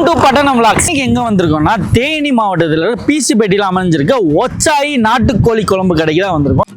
Welcome to Pattanam vlogs எங்க வந்திருக்கோம்னா தேனி மாவட்டத்தில் பிசிபேட்டியில் அமைஞ்சிருக்க ஒச்சாயி நாட்டுக்கோழி குழம்பு கடைக்கு தான் வந்திருக்கோம்.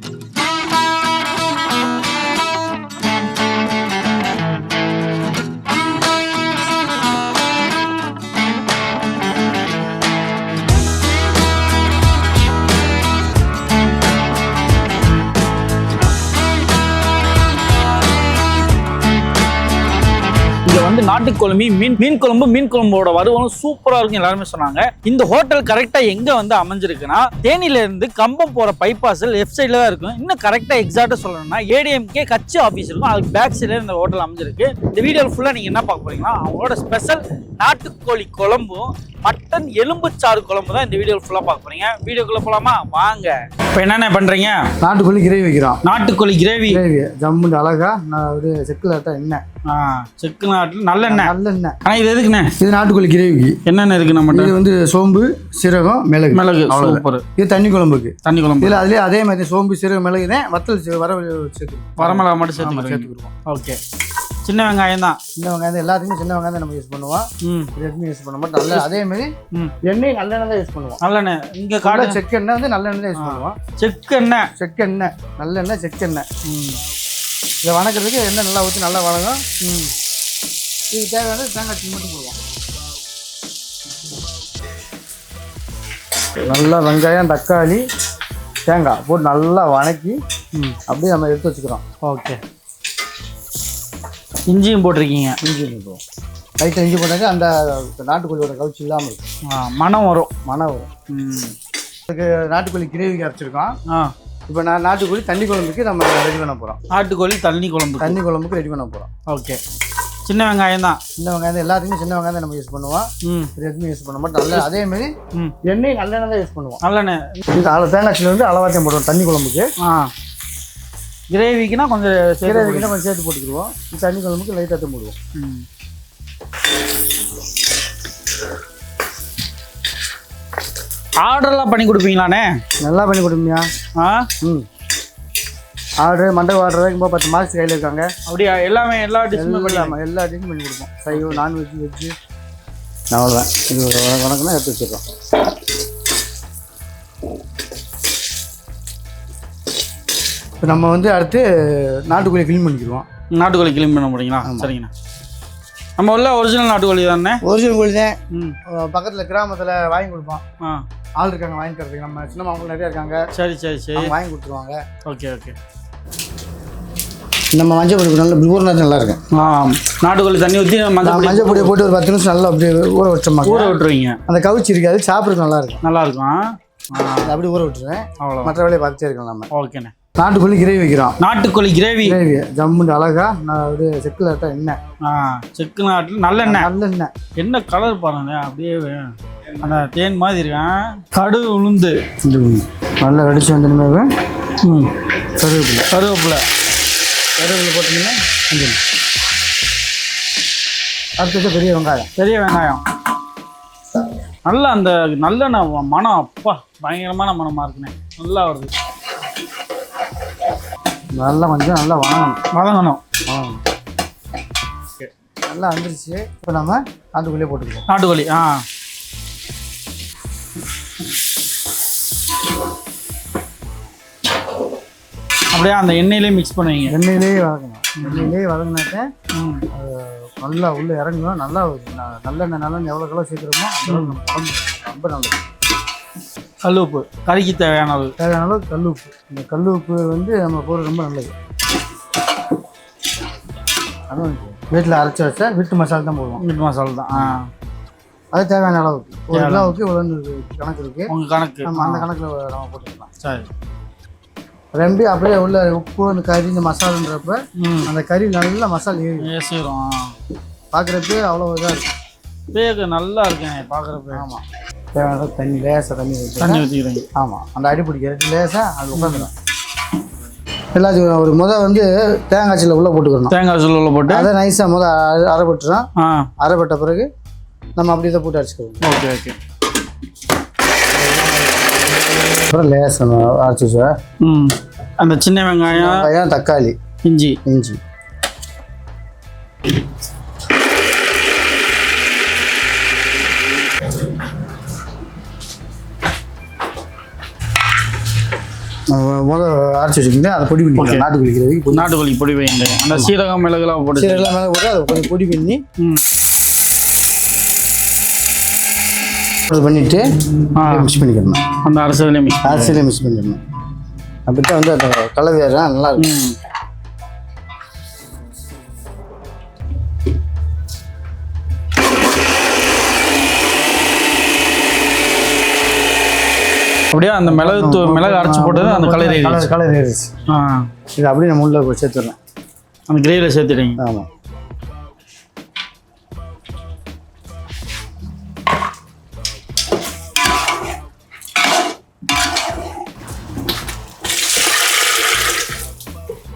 இங்க வந்து நாட்டுக்குழம்பு மீன் மீன் குழம்பு மீன் குழம்போட வறுவலும் சூப்பரா இருக்கும் எல்லாருமே சொன்னாங்க. இந்த ஹோட்டல் கரெக்டா எங்க வந்து அமைஞ்சிருக்குன்னா தேனியில இருந்து கம்பம் போற பைபாஸில் லெஃப்ட் சைடுல தான் இருக்கும். இன்னும் கரெக்டா எக்ஸாக்டா சொல்லணும்னா ஏடிஎம்கே கட்சி ஆஃபீஸ் இருக்கும். அதுக்கு பேக் சைடுல இந்த ஹோட்டல் அமைஞ்சிருக்கு. இந்த வீடியோ ஃபுல்லா நீங்க என்ன பார்க்க போறீங்கன்னா அவங்களோட ஸ்பெஷல் நாட்டுக்கோழி குழம்பும் மட்டன் எலும்புச்சாறு குழம்பு தான் இந்த வீடியோ ஃபுல்லா பார்க்க போறீங்க. வீடியோக்குள்ள போலாமா? வாங்க. இப்போ என்னென்ன பண்றீங்க? நாட்டுக்கோழி கிரேவி வைக்கிறோம். நாட்டுக்கோழி கிரேவி கிரேவி ஜம்முண்டு அழகா நான் ஒரு செக்கில் ஆட்டா எண்ணெய் செக்கு நாட்டில் நல்லெண்ணெய் நல்லெண்ணெய் ஆனா இது எதுக்குண்ணே? இது நாட்டுக்கோழி கிரேவிக்கு. என்னென்ன இருக்கு நம்மகிட்ட? இது வந்து சோம்பு சீரகம் மிளகு. மிளகு. சூப்பர். இது தண்ணி குழம்புக்கு. தண்ணி குழம்பு. இதில் அதுலேயே அதே மாதிரி சோம்பு சீரகம் மிளகு தான் வத்தல் வர சேர்த்துக்கணும். வரமிளகா மட்டும் சேர்த்துக்கிறோம். சேர்த்துக்கிடுவோம் ஓகே. சின்ன வெங்காயம் தான். சின்ன வெங்காயம் தான். எல்லாத்துக்குமே சின்ன வெங்காயம் தான் நம்ம யூஸ் பண்ணுவோம். ம். இது எதுவுமே யூஸ் பண்ண மாட்டோம். நல்ல அதே மாதிரி எண்ணெய் நல்லெண்ணெய் தான் யூஸ் பண்ணுவோம். நல்லெண்ணெய் இங்க காடை காடு செக்கெண்ணெய் வந்து நல்லெண்ணெய் தான் யூஸ் பண்ணுவோம். செக்கெண்ணெய் செக்கெண்ணெய் நல்லெண்ணெய் செக்கெண்ணெய் ம். இதை வணக்கிறதுக்கு எண்ணெய் நல்லா ஊற்றி நல்லா வணங்கும். ம். இது தேவையான தேங்காய் மட்டும் போடுவோம். நல்லா வெங்காயம் தக்காளி தேங்காய் போட்டு நல்லா வணக்கி அப்படியே நம்ம எடுத்து வச்சுக்கிறோம். ஓகே. இஞ்சியும் போட்டிருக்கீங்க. இஞ்சி போடுவோம். லைட்டாக இஞ்சி போட்டாக்க அந்த நாட்டுக்கோழியோட கவுச்சி இல்லாமல் இருக்கும். மனம் வரும். மனம் வரும். ம். அதுக்கு நாட்டுக்கோழி கிரேவிக்கு அரைச்சிருக்கோம். ஆ. இப்போ நான் நாட்டுக்கோழி தண்ணி குழம்புக்கு நம்ம ரெடி பண்ண போகிறோம் நாட்டுக்கோழி தண்ணி குழம்பு தண்ணி குழம்புக்கு ரெடி பண்ண போகிறோம் ஓகே. சின்ன வெங்காயம் தான்? சின்ன வெங்காயம் தான் எல்லாத்துக்குமே சின்ன வெங்காயம் தான் நம்ம யூஸ் பண்ணுவோம். ம். இது எதுவுமே யூஸ் பண்ண மாட்டோம். நல்ல அதே மாதிரி எண்ணெய் நல்லெண்ணெய் தான் யூஸ் பண்ணுவோம். நல்லெண்ணெய். இது அளவு தேங்காய் வந்து அளவாத்தையும் போடுவோம் தண்ணி குழம்புக்கு. ஆ. கிரேவிக்குனா கொஞ்சம் சேர்த்து கிரேவிக்கு கொஞ்சம் சேர்த்து போட்டுக்கிடுவோம். தண்ணி குழம்புக்கு லைட்டாக தான் போடுவோம். ம். ஆர்டர்லாம் பண்ணி கொடுப்பீங்களாண்ணே? நல்லா பண்ணி கொடுமையா ஆ? ம். ஆர்டர் மண்டபம் ஆர்டர் வரைக்கும் பத்து மாதத்துக்கு கையில் இருக்காங்க. அப்படியா? எல்லாமே எல்லா டிஷ்ஷுமே பண்ணி எல்லா டிஷ்ஷும் பண்ணி கொடுப்போம். சைவம் நான்வெஜ் வெஜ்ஜு. அவ்வளோதான் இது வணக்கம்னா எடுத்து வச்சிடுறோம். இப்போ நம்ம வந்து அடுத்து நாட்டுக்கோழி க்ளீன் பண்ணிக்கிடுவோம். நாட்டுக்கோழி கிளீன் பண்ண போறீங்களா? சரிங்கண்ணா. நம்ம உள்ள ஒரிஜினல் நாட்டுக்கோழி தானே? ஒரிஜினல் கோழி தான். பக்கத்தில் கிராமத்தில் வாங்கி கொடுப்போம். ஆள் இருக்காங்க வாங்கி தரதுக்கு. நம்ம சின்ன மாவட்டம் நிறைய இருக்காங்க. சரி சரி சரி. அவங்க வாங்கி கொடுத்துருவாங்க. Okay okay. நம்ம மஞ்சள் பொடி நல்ல ஊர் நல்லா இருக்கும். ஆ நாட்டுக்கோழி தண்ணி ஊற்றி மஞ்சள் பொடியை போட்டு ஒரு பத்து நிமிஷம் நல்லா அப்படியே ஊற வச்சோம்மா ஊற விட்டுருவீங்க. அந்த கவுச்சி இருக்காது சாப்பிட்றதுக்கு நல்லா இருக்கும். நல்லா இருக்கும் அப்படியே ஊற விட்டுருவேன். அவ்வளோ மற்ற வேலையை பார்த்துட்டே இருக்கலாம் நம்ம. ஓகேண்ணே. நாட்டுக்கோழி கிரேவி வைக்கிறோம். நாட்டுக்கோழி கிரேவி. கிரேவி. ஜம்முண்டு அழகா நான் ஒரு செக்கில் ஆட்டா எண்ணெய். ஆ செக்கு நாட்டில் நல்லெண்ணெய் நல்லெண்ணெய் என்ன கலர் பாருங்க அப்படியே அந்த தேன் மாதிரி இருக்கேன் கடு உளுந்து. நல்லா வெடிச்சு வந்தோமே ம் கருவேப்பிலை. கருவேப்பிலை. கருவேப்பிலை போட்டீங்கன்னா அடுத்தது பெரிய வெங்காயம். பெரிய வெங்காயம். நல்லா அந்த நல்லெண்ணெய் மனம் அப்பா பயங்கரமான மனமாக இருக்குண்ணே. நல்லா வருது. நல்லா கொஞ்சம் நல்லா வணங்கணும் வதங்கணும் நல்லா வந்துருச்சு. இப்போ நம்ம நாட்டுக்குள்ளேயே போட்டுக்குவோம் நாட்டுக்கோழி ஆ. அப்படியே அந்த எண்ணெயிலே மிக்ஸ் பண்ணுவீங்க. எண்ணெயிலேயே வதக்கணும். எண்ணெயிலேயே வதங்கினாக்க நல்லா உள்ளே இறங்கணும். நல்லா நல்லெண்ணெய் நல்லெண்ணெய் எவ்வளோ கிலோ சேர்க்குறோமோ ரொம்ப நல்லது. கல் உப்பு கறிக்கு தேவையான அளவு. தேவையான அளவு கல் உப்பு இந்த கல் உப்பு வந்து நம்ம போடுறது ரொம்ப நல்லது. அதுவும் வீட்டில் அரைச்சி வச்சா வீட்டு மசாலா தான் போடுவோம். மீட் மசாலா தான். ஆ. அது தேவையான அளவுக்கு ஒரு கிலோவுக்கு இவ்வளோ கணக்கு இருக்குது உங்கள் கணக்கு. நம்ம அந்த கணக்கில் நம்ம போட்டுக்கலாம். சரி. ரெண்டு அப்படியே உள்ள உப்பு அந்த கறி இந்த மசாலான்றப்ப அந்த கறி நல்லா மசாலா ஏறி பார்க்குறப்ப அவ்வளோ இதாக இருக்கும். பேக்கு நல்லா இருக்கேன் பார்க்குறப்ப ஆமாம் தேவையான தண்ணி லேசாக தண்ணி தண்ணி ஊற்றிக்கிறீங்க ஆமாம் அந்த அடி பிடிக்கிறது லேசாக அது உட்காந்துடும் எல்லாத்துக்கும் ஒரு முத வந்து தேங்காய் சில்ல உள்ளே போட்டுக்கிறணும் தேங்காய் சுள்ள போட்டு அதை நைஸாக முத அரை- அரை போட்டுறோம் ஆ. அரை போட்ட பிறகு நம்ம அப்படி இதை போட்டு அரைச்சிக்கிறோம் ஓகே ஓகே. அப்புறம் லேசாக அரைச்சி அந்த சின்ன வெங்காயம் வெங்காயம் தக்காளி இஞ்சி. இஞ்சி. அரைச்சி வச்சுக்கிட்டு அதை பொடி பண்ணிக்கலாம் நாட்டு குளிக்கிறதுக்கு பொடி. நாட்டுக்கோழி பொடி வைங்க அந்த சீரகம் மிளகுலாம் போட்டு சரி எல்லாம் மேலே போட்டு அதை கொஞ்சம் பொடி பண்ணி அது பண்ணிட்டு ஆ. மிக்ஸ் பண்ணிக்கணும். அந்த அரசதுலேயே மிக்ஸ் அரிசியிலே மிக்ஸ் பண்ணிக்கணும். அப்படித்தான் வந்து அந்த வேறு நல்லா இருக்கும். அப்படியே அந்த மிளகு தூ- மிளகு அரைச்சு போட்டது அந்த கலர் கலர் கலர் ஏறிச்சு ஆ. இது அப்படியே நம்ம உள்ள போய் சேர்த்துடலாம் அந்த கிரேவியில் சேர்த்துட்டீங்க. ஆமாம்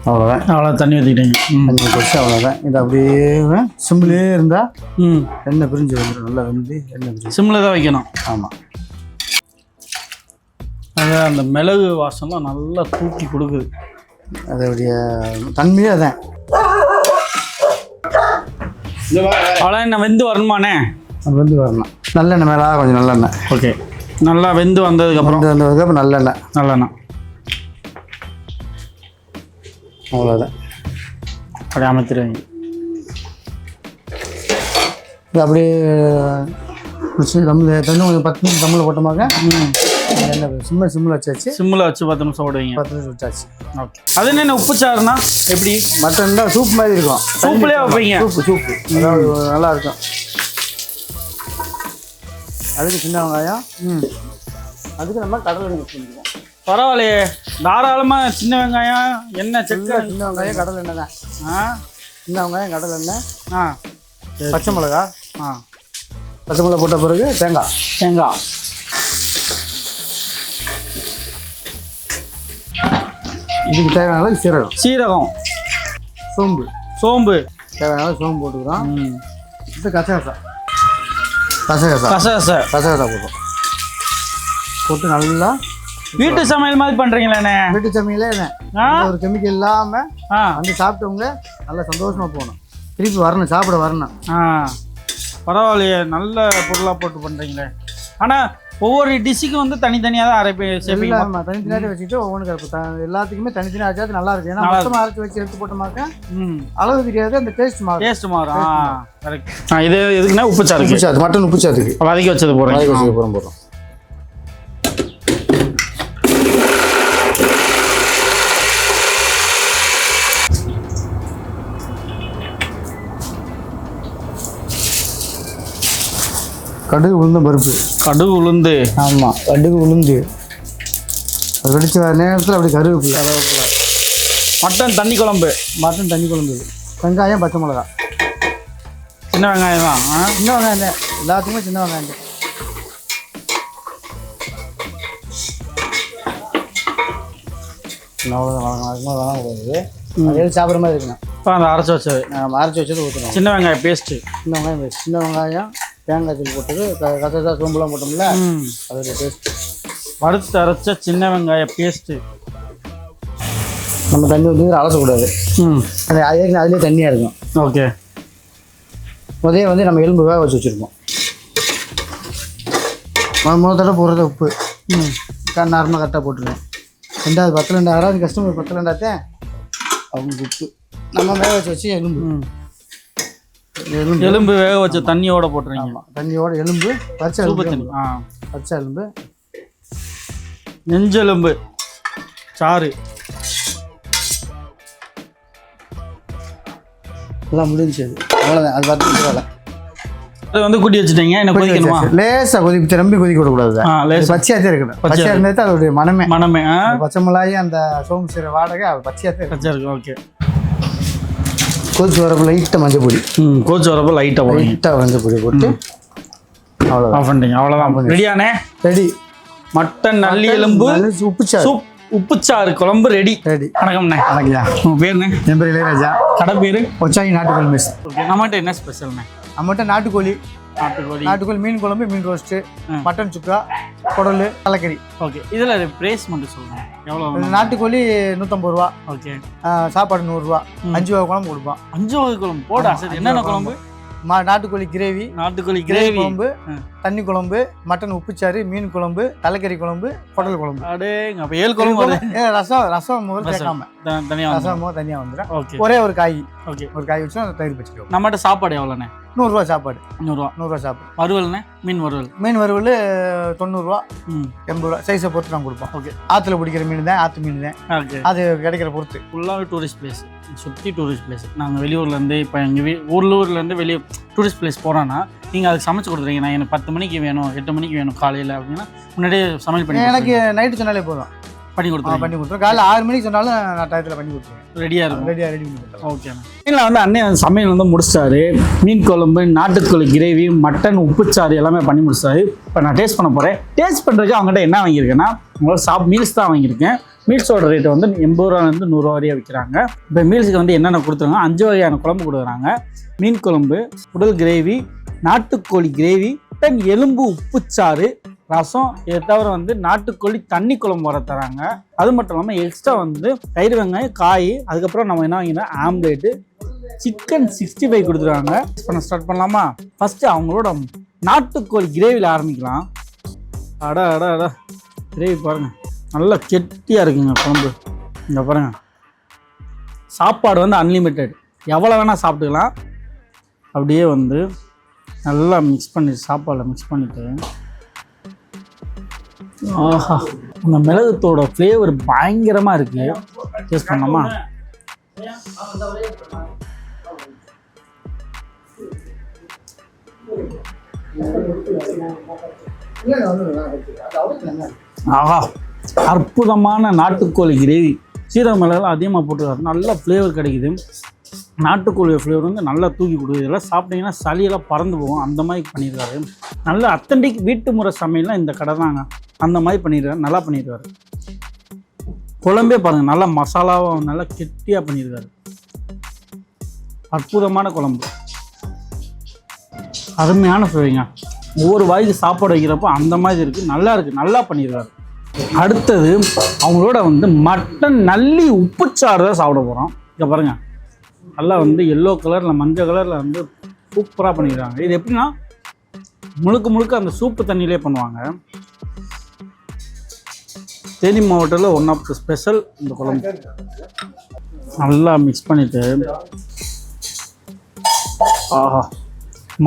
அவ்வளோதான் அவ்வளோ தண்ணி ஊற்றிக்கிட்டீங்க தண்ணி போச்சு அவ்வளோதான் இது அப்படியே சிம்பிளே இருந்தால் ம். எண்ணெய் பிரிஞ்சு வந்துடும் நல்லா வெந்து எண்ணெய் பிரிஞ்சு. சிம்மில் தான் வைக்கணும். ஆமாம் அது அந்த மிளகு வாசம்லாம் நல்லா தூக்கி கொடுக்குது. அதோடைய தன்மையே அதான். அவ்வளோ என்ன வெந்து வரணுமாண்ணே? வந்து வரணும். நல்லெண்ணெய் மேலே கொஞ்சம் நல்லெண்ணெய். ஓகே. நல்லா வெந்து வந்ததுக்கப்புறம்? வந்து வந்ததுக்கப்புறம் நல்லெண்ணெய். நல்லண்ணா அவ்வளோதான் அப்படியே அமைச்சிருவீங்க இது அப்படியே தம்மில் தண்ணி கொஞ்சம் பத்து நிமிஷம் தம்மில் போட்டோமாக்க? எண்ணெய் சிம்மில் சிம்மில் வச்சாச்சு. சிம்மில் வச்சு பத்து நிமிஷம் ஓடுவீங்க. பத்து நிமிஷம் வச்சாச்சு. ஓகே. அது என்ன உப்பு சாருனா எப்படி? மட்டன் தான் சூப் மாதிரி இருக்கும். சூப்லேயே வைப்பீங்க. சூப்பு சூப்பு நல்லா இருக்கும். அதுக்கு சின்ன வெங்காயம். ம். அதுக்கு நம்ம கடலை மிக்ஸ் பண்ணிக்குவோம் பரவாயில்லையே. தாராளமாக சின்ன வெங்காயம் எண்ணெய் செக்க சின்ன வெங்காயம் கடலை எண்ணெய் தான். ஆ? சின்ன வெங்காயம் கடலை எண்ணெய். ஆ. பச்சை மிளகா. ஆ. பச்சை மிளகா போட்ட பிறகு தேங்காய். தேங்காய். இதுக்கு தேவையான அளவுக்கு சீரகம். சீரகம். சோம்பு. சோம்பு. தேவையான அளவுக்கு சோம்பு போட்டுக்கிறோம். இது கசகசா. கசகசா. கசகச. கசகசா போட்டோம் போட்டு நல்லா வீட்டு சமையல் மாதிரி பண்ணுறீங்களாண்ணே வீட்டு சமையலே என்ன ஒரு கெமிக்கல் இல்லாமல் ஆ. வந்து சாப்பிட்டவங்க நல்லா சந்தோஷமாக போகணும். திருப்பி வரணும் சாப்பிட வரணும். பரவாயில்லையே நல்ல பொருளாக போட்டு பண்ணுறீங்களே ஆனால் ஒவ்வொரு டிஷ்ஷுக்கும் வந்து தனித்தனியாக தான் அரைப்பி சேர்ப்பீங்க எல்லாம் தனித்தனியாக வச்சுட்டு ஒவ்வொன்றுக்கு இப்போ த- எல்லாத்துக்குமே தனித்தனியாக அரைச்சாது நல்லா இருக்கும். ஏன்னா மொத்தமாக அரைச்சி வச்சு எடுத்து போட்டோமாக்க ம். அளவு தெரியாது அந்த டேஸ்ட் மாறும். டேஸ்ட் மாறும். கரெக்ட் இது எதுக்குன்னா உப்பு சாருக்கு உப்புச்சாது மட்டன் உப்புச்சாதுக்கு வதக்கி வச்சது வதக்கி போகிறேன் வச்சது போகிறோம் போகிறோம் கடுகு உளுந்த பருப்பு. கடுகு உளுந்து. ஆமாம் கடுகு உளுந்து. அது வெடிச்ச வர நேரத்தில் அப்படி கருவேப்பிலை. கருவேப்பிலை. மட்டன் தண்ணி குழம்பு. மட்டன் தண்ணி குழம்பு. வெங்காயம் பச்சை மிளகா. சின்ன வெங்காயம்? தான் சின்ன வெங்காயம் தான். எல்லாத்துக்குமே சின்ன வெங்காயம் தான். அது சாப்பிட்ற மாதிரி இருக்கணும் இப்போ அந்த அரைச்சி வச்சது. அரைச்சி வச்சது ஊற்றணும் சின்ன வெங்காயம் பேஸ்ட்டு சின்ன வெங்காயம் paste. சின்ன வெங்காயம் தேங்காய் தூள் போட்டது கசகசா சோம்புலாம் போட்டோம்ல ம். அதோடைய டேஸ்ட் வறுத்து அரைச்ச சின்ன வெங்காய பேஸ்ட்டு நம்ம தண்ணி ஊற்றி அலசக்கூடாது. ம். அது ஏற்கனவே அதுலேயே தண்ணியாக இருக்கும். ஓகே. முதலே வந்து நம்ம எலும்பு வேக வச்சு வச்சுருக்கோம். முதல் தடவை போடுறது உப்பு. ம். நார்மலாக கரெக்டாக போட்டுருவேன். ரெண்டாவது பத்து ரெண்டு ஆறாவது கஸ்டமர் பத்து ரெண்டாத்தேன். அவங்க உப்பு. நம்ம வேக வச்சு வச்சு எலும்பு. ம். எலும்பு. எலும்பு வேக வச்ச தண்ணியோட போட்டுறீங்க. ஆமாம் தண்ணியோட எலும்பு பச்சை எலும்பு தண்ணி. ஆ. பச்சை எலும்பு. நெஞ்செலும்பு. சாறு. எல்லாம் முடிஞ்சு அவ்வளோதான் அது நிமிஷம் வேலை. அது வந்து கூட்டி வச்சுட்டீங்க. என்ன கொதிக்கணுமா? லேசாக கொதிக்க ரொம்ப கொதிக்க விடக்கூடாது. பச்சையாக தான் இருக்கணும். பச்சையாக இருந்தால் தான் அதோடைய மனமே. மனமே பச்சை மிளகாய் அந்த சோம்பு சீர வாடகை பச்சையாக தான் இருக்கும் பச்சை இருக்கு. ஓகே. கொதிச்சு வரப்போ லைட்டாக மஞ்சள் பொடி. ம் கோச்சு வரப்போ லைட்டாக லைட்டாக மஞ்சள் பொடி போட்டு அவ்வளோதான் ஆஃப் பண்ணிட்டீங்க. அவ்வளோதான் ரெடியானே ரெடி மட்டன் நல்லி எலும்பு உப்புச்சா சூப் உப்புச்சாறு. குழம்பு ரெடி ரெடி வணக்கம்ண்ணே. வணக்கம்யா. உங்கள் பேருண்ணே என் பேர் இளையராஜா. கடை பேர்? ஒச்சாங்கி நாட்டுக்கோழி மிஸ் ஓகே நம்மகிட்ட என்ன ஸ்பெஷல்ண்ணே நம்மகிட்ட நாட்டுக்கோழி நாட்டுக்கோழி நாட்டுக்கோழி மீன் குழம்பு மீன் ரோஸ்ட்டு. மட்டன் சுக்கா குடல் தலைக்கறி. ஓகே இதில் ப்ரைஸ் மட்டும் சொல்லுங்கள் எவ்வளோ நாட்டுக்கோழி நூற்றம்பது ரூபா. ஓகே சாப்பாடு நூறுரூவா அஞ்சு வகை குழம்பு கொடுப்போம் அஞ்சு வகை குழம்பு. போடா சரி. என்னென்ன குழம்பு. மா நாட்டுக்கோழி கிரேவி. நாட்டுக்கோழி கிரேவி குழம்பு தண்ணி குழம்பு மட்டன் உப்புச்சாறு மீன் குழம்பு தலைக்கறி குழம்பு குடல் குழம்பு. அடேங்க. அப்ப ஏழு குழம்பு ரசம் ரசம் முதல் ரசம். சேர்க்காம. த- தனியா வந்து ரசம் தனியாக வந்துடும் ஒரே ஒரு காய். ஓகே ஒரு காய் வச்சு தயிர் பச்சிக்குவோம் நம்மகிட்ட சாப்பாடு எவ்வளோண்ணே நூறுரூவா சாப்பாடு. நூறுரூவா. நூறுரூவா சாப்பாடு. வறுவல்ண்ணே மீன் வறுவல். மீன் வறுவல் தொண்ணூறுரூவா. எண்பது ரூபா சைஸை பொறுத்து நான் கொடுப்போம். ஓகே. ஆற்றுல பிடிக்கிற மீன் தான் ஆற்று மீன் தான். ஓகே. அது கிடைக்கிற பொறுத்து. ஃபுல்லாகவே டூரிஸ்ட் பிளேஸ் சுற்றி டூரிஸ்ட் பிளேஸ் நாங்கள் வெளியூர்லேருந்து இப்போ எங்கள் வீ ஊர்லேருந்து வெளியே டூரிஸ்ட் பிளேஸ் போகிறோன்னா நீங்கள் அதுக்கு சமைச்சு கொடுத்துருங்க நான் எனக்கு பத்து மணிக்கு வேணும் எட்டு மணிக்கு வேணும் காலையில் அப்படின்னா முன்னாடியே சமையல் பண்ணி எனக்கு நைட்டு சொன்னாலே போதும். பண்ணி ஆ, கொடுத்துருங்க பண்ணி கொடுத்துருவோம். காலைல ஆறு மணிக்கு சொன்னாலும் நான் டயத்தில் பண்ணி கொடுத்துருவேன். ரெடியாக இருக்கும். ரெடியாக ரெடி பண்ணி கொடுத்துருவேன். ஓகேண்ணா மீனில் வந்து அண்ணன் சமையல் வந்து முடிச்சிட்டாரு மீன் குழம்பு நாட்டுக்கோழி கிரேவி மட்டன் உப்புச்சாறு எல்லாமே பண்ணி முடிச்சிட்டாரு இப்போ நான் டேஸ்ட் பண்ண போகிறேன் டேஸ்ட் பண்ணுறதுக்கு அவங்ககிட்ட என்ன வாங்கியிருக்கேன்னா உங்களோட சாப் மீல்ஸ் தான் வாங்கியிருக்கேன். மீல்ஸோட ரேட் வந்து எண்பது ரூபாலேருந்து நூறுரூவா வரையும் விற்கிறாங்க. இப்போ மீல்ஸுக்கு வந்து என்னென்ன கொடுத்துருங்க அஞ்சு வகையான குழம்பு கொடுக்குறாங்க. மீன் குழம்பு உடல் கிரேவி நாட்டுக்கோழி கிரேவி மட்டன் எலும்பு உப்புச்சாறு ரசம் இதை தவிர வந்து நாட்டுக்கோழி தண்ணி குழம்பு வர தராங்க. அது மட்டும் இல்லாமல் எக்ஸ்ட்ரா வந்து தயிர் வெங்காயம் காய் அதுக்கப்புறம் நம்ம என்ன வாங்கினா ஆம்லேட்டு சிக்கன் சிக்ஸ்டி ஃபைவ் கொடுத்துருவாங்க பண்ண ஸ்டார்ட் பண்ணலாமா? ஃபஸ்ட்டு அவங்களோட நாட்டுக்கோழி கிரேவியில் ஆரம்பிக்கலாம். அடா அடா அடா. கிரேவி பாருங்கள் நல்லா கெட்டியாக இருக்குங்க குழம்பு. இங்கே பாருங்கள் சாப்பாடு வந்து அன்லிமிட்டெட் எவ்வளோ வேணால் சாப்பிட்டுக்கலாம். அப்படியே வந்து நல்லா மிக்ஸ் பண்ணி சாப்பாடில் மிக்ஸ் பண்ணிவிட்டு ஆஹா. அந்த மிளகுத்தோட ஃப்ளேவர் பயங்கரமாக இருக்குது டேஸ்ட் பண்ணலாமா? ஆஹா. அற்புதமான நாட்டுக்கோழி கிரேவி சீரக மிளகெல்லாம் அதிகமாக போட்டுருக்காரு நல்ல ஃப்ளேவர் கிடைக்குது. நாட்டுக்கோழி ஃப்ளேவர் வந்து நல்லா தூக்கி கொடுக்குது. இதெல்லாம் சாப்பிட்டீங்கன்னா சளியெல்லாம் பறந்து போகும். அந்த மாதிரி பண்ணியிருக்காரு. நல்ல அத்தன்டிக் வீட்டு முறை சமையல்லாம் இந்த கடை தாங்க. அந்த மாதிரி பண்ணியிருக்காரு. நல்லா பண்ணியிருக்காரு. குழம்பே பாருங்கள் நல்லா மசாலாவாக நல்லா கெட்டியாக பண்ணியிருக்காரு. அற்புதமான குழம்பு. அருமையான ஃப்ளேவிங்க ஒவ்வொரு வாய்க்கு சாப்பாடு வைக்கிறப்போ அந்த மாதிரி இருக்குது நல்லா இருக்குது நல்லா பண்ணியிருக்காரு. அடுத்தது அவங்களோட வந்து மட்டன் நல்லி உப்புச்சாறு தான் சாப்பிட போகிறோம் இங்கே பாருங்க. நல்லா வந்து எல்லோ கலரில் மஞ்சள் கலரில் வந்து சூப்பராக பண்ணியிருக்காங்க இது எப்படின்னா முழுக்க முழுக்க அந்த சூப்பு தண்ணியிலே பண்ணுவாங்க. தேனி மாவட்டத்தில் ஒன் ஆஃப் த ஸ்பெஷல் இந்த குழம்பு. நல்லா மிக்ஸ் பண்ணிவிட்டு ஆஹா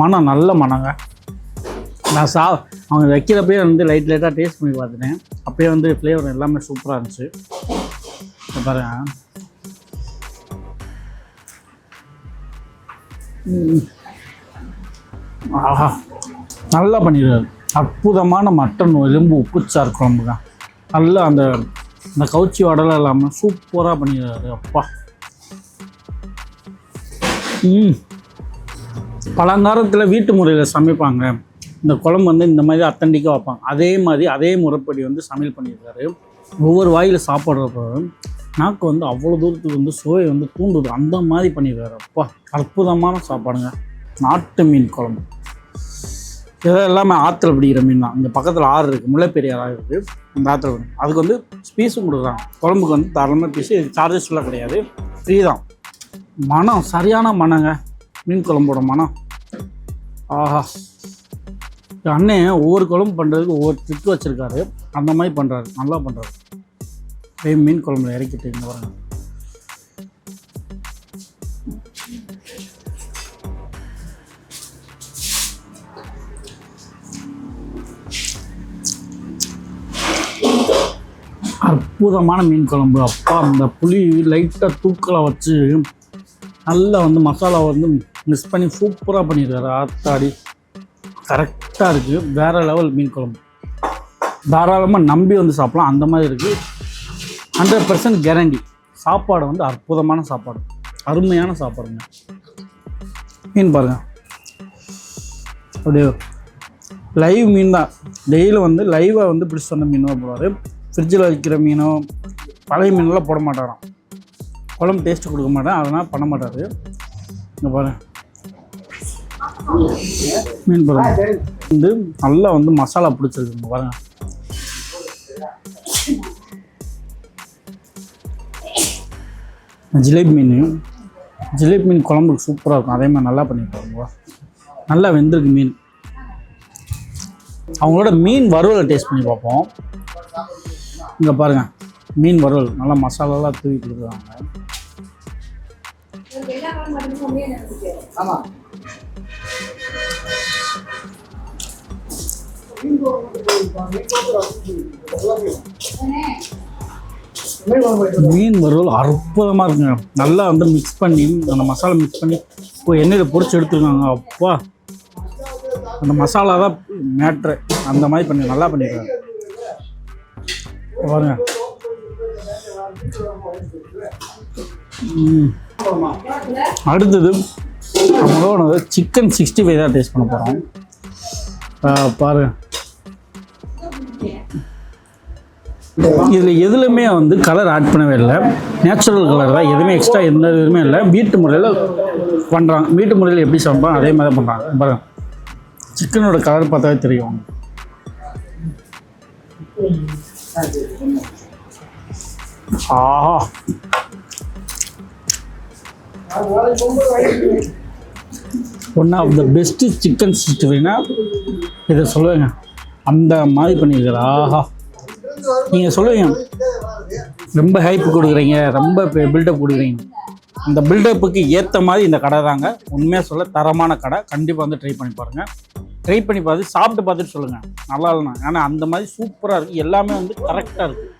மனம் நல்ல மனங்க நான் சா அவங்க வைக்கிறப்பயே வந்து லைட் லைட்டாக டேஸ்ட் பண்ணி பார்த்துட்டேன். அப்பயே வந்து ஃப்ளேவர் எல்லாமே சூப்பராக இருந்துச்சு. பாருங்கள் ஆஹா. நல்லா பண்ணிடுறாரு. அற்புதமான மட்டன் எலும்பு உப்புச்சார் குழம்பு தான். நல்லா அந்த அந்த கவுச்சி வடலாம் இல்லாமல் சூப்பராக பண்ணிடுறாரு. அப்பா. ம். பழங்காலத்தில் வீட்டு முறையில் சமைப்பாங்க. இந்த குழம்பு வந்து இந்த மாதிரி அத்தண்டிக்காக வைப்பாங்க. அதே மாதிரி அதே முறைப்படி வந்து சமையல் பண்ணியிருக்காரு ஒவ்வொரு வாயில் சாப்பிட்றப்ப நாக்கு வந்து அவ்வளோ தூரத்துக்கு வந்து சுவை வந்து தூண்டுது. அந்த மாதிரி பண்ணியிருக்காரு அப்பா அற்புதமான சாப்பாடுங்க. நாட்டு மீன் குழம்பு. இதெல்லாம் எல்லாமே ஆற்றுல பிடிக்கிற மீன் தான். இங்கே பக்கத்தில் ஆறு இருக்குது முல்லைப்பெரியார் ஆறு இருக்குது அந்த ஆற்றுல பிடிக்கும். அதுக்கு வந்து பீஸும் கொடுக்குறாங்க. குழம்புக்கு வந்து தாராளமாக பீஸு இது சார்ஜஸ் கிடையாது. ஃப்ரீ தான். மனம் சரியான மனங்க மீன் குழம்போட மனம் ஆஹா. அண்ணன் ஒவ்வொரு குழம்பு பண்ணுறதுக்கு ஒவ்வொரு ட்ரிக் வச்சுருக்காரு. அந்த மாதிரி பண்ணுறாரு நல்லா பண்ணுறாரு அப்படியே மீன் குழம்புல இறக்கிட்டு இங்கே வரேன் அற்புதமான மீன் குழம்பு. அப்பா அந்த புளி லைட்டாக தூக்கலாக வச்சு நல்லா வந்து மசாலா வந்து மிக்ஸ் பண்ணி சூப்பராக பண்ணியிருக்காரு ஆத்தாடி. கரெக்டாக இருக்குது வேறு லெவல் மீன் குழம்பு. தாராளமாக நம்பி வந்து சாப்பிட்லாம். அந்த மாதிரி இருக்குது ஹண்ட்ரட் பர்சன்ட் கேரண்டி. சாப்பாடு வந்து அற்புதமான சாப்பாடு. அருமையான சாப்பாடுங்க. மீன் பாருங்க. அப்படியே லைவ் மீன் தான். டெய்லியும் வந்து லைவாக வந்து பிடிச்சி வந்த மீன் தான் போடுவார் ஃப்ரிட்ஜில் வைக்கிற மீனோ பழைய மீனெல்லாம் போட மாட்டாராம். குழம்பு டேஸ்ட் கொடுக்க மாட்டேன் அதனால் பண்ண மாட்டார். இங்கே பாருங்க. மீன் பாருங்க. வந்து நல்லா வந்து மசாலா பிடிச்சிருக்கு. பாருங்கள் ஜிலேபி மீன். ஜிலேபி மீன் குழம்புக்கு சூப்பராக இருக்கும். அதே மாதிரி நல்லா பண்ணியிருப்பாங்க நல்லா வெந்திருக்கு மீன். அவங்களோட மீன் வறுவலை டேஸ்ட் பண்ணி பார்ப்போம். இங்கே பாருங்கள் மீன் வறுவல். நல்லா மசாலாலாம் தூவி கொடுக்குறாங்க. மீன் வறுவல் அற்புதமாக இருக்குங்க. நல்லா வந்து மிக்ஸ் பண்ணி அந்த மசாலா மிக்ஸ் பண்ணி இப்போ எண்ணெயில் பொறிச்சு எடுத்துருக்காங்க. அப்பா அந்த மசாலா தான் மேட்ரு அந்த மாதிரி பண்ணி நல்லா பண்ணிருக்காங்க. பாருங்க. அடுத்தது நம்மளோட சிக்கன் சிக்ஸ்டி ஃபைவ் தான் டேஸ்ட் பண்ண போகிறோம் பாருங்க. இதில் எதுலையுமே வந்து கலர் ஆட் பண்ணவே இல்லை. நேச்சுரல் கலர் தான். எதுவுமே எக்ஸ்ட்ரா எந்த இதுவுமே இல்லை. வீட்டு முறையில் பண்ணுறாங்க வீட்டு முறையில் எப்படி சமைப்பாங்க? அதே மாதிரி தான் பண்ணுறாங்க பாருங்க சிக்கனோட கலர் பார்த்தாவே தெரியும் ஆஹா. One of the best chicken sixty ஃபைவ்னா இதை சொல்லுவேங்க. அந்த மாதிரி பண்ணியிருக்காரு ஆஹா. நீங்கள் சொல்லுவீங்க ரொம்ப ஹைப் கொடுக்குறீங்க ரொம்ப பில்டப் கொடுக்குறீங்க. அந்த பில்டப்புக்கு ஏற்ற மாதிரி இந்த கடை தாங்க. உண்மையாக சொல்ல தரமான கடை. கண்டிப்பாக வந்து ட்ரை பண்ணி பாருங்கள் ட்ரை பண்ணி பார்த்து சாப்பிட்டு பார்த்துட்டு சொல்லுங்கள் நல்லா இல்லைனா ஏன்னா அந்த மாதிரி சூப்பராக இருக்குது எல்லாமே வந்து கரெக்டாக இருக்குது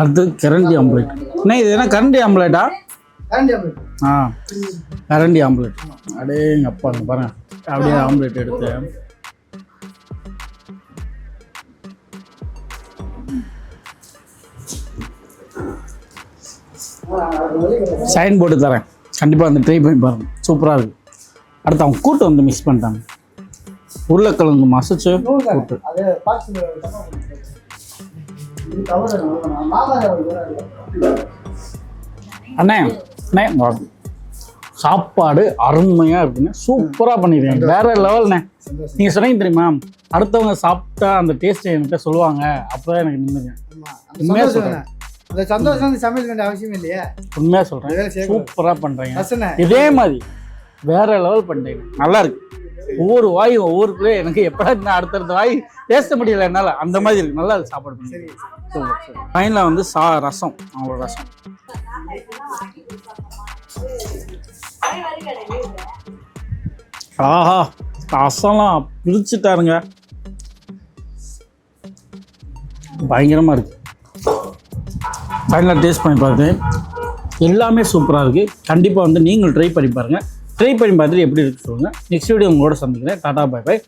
அடுத்து கரண்டி ஆம்லேட். என்ன இது? என்ன கரண்டி ஆம்லேட்டா? ஆ கரண்டி ஆம்லேட். எங்கள் அப்பா பாருங்க. அப்படியே ஆம்லேட் எடுத்து. சைன் போட்டு தரேன். கண்டிப்பாக அந்த ட்ரை பண்ணி பாருங்க. சூப்பராக இருக்கு. அடுத்து அவங்க கூட்டு வந்து மிக்ஸ் பண்ணிட்டாங்க. உருளைக்கிழங்கு மசிச்சு கூட்டு. அண்ணே அண்ணே சாப்பாடு அருமையாக இருக்குங்க சூப்பராக பண்ணிடுறீங்க வேற லெவல்ண்ணே நீங்கள் சொன்னீங்க தெரியுமா? அடுத்தவங்க சாப்பிட்டா அந்த டேஸ்ட்டை என்கிட்ட சொல்லுவாங்க. அப்போ தான் எனக்கு நிம்மதிங்க உண்மையாக சொல்கிறேன் அந்த சந்தோஷம் வந்து சமையல் வேண்டிய அவசியம் இல்லையா? உண்மையாக சொல்கிறேன் சூப்பராக பண்ணுறீங்க இதே மாதிரி வேற லெவல் பண்ணுறீங்க நல்லா இருக்கு. ஒவ்வொரு வாயும் ஒவ்வொரு பிள்ளை எனக்கு எப்படா இன்னும் அடுத்தடுத்த வாய் பேச முடியல என்னால். அந்த மாதிரி இருக்கு. நல்லா இருக்கு. சாப்பாடு பண்ணி. ஃபைனலாக வந்து சா ரசம். அவங்களோட ரசம். ஆஹா ரசம்லாம் பிரிச்சுட்டாருங்க. பயங்கரமாக இருக்கு. ஃபைனலாக டேஸ்ட் பண்ணி பார்த்தேன் எல்லாமே சூப்பராக இருக்குது கண்டிப்பாக வந்து நீங்கள் ட்ரை பண்ணி பாருங்கள் ட்ரை பண்ணி பார்த்துட்டு எப்படி இருக்கு சொல்லுங்கள் நெக்ஸ்ட் வீடியோ உங்களோட சந்திக்கிறேன். Tata bye by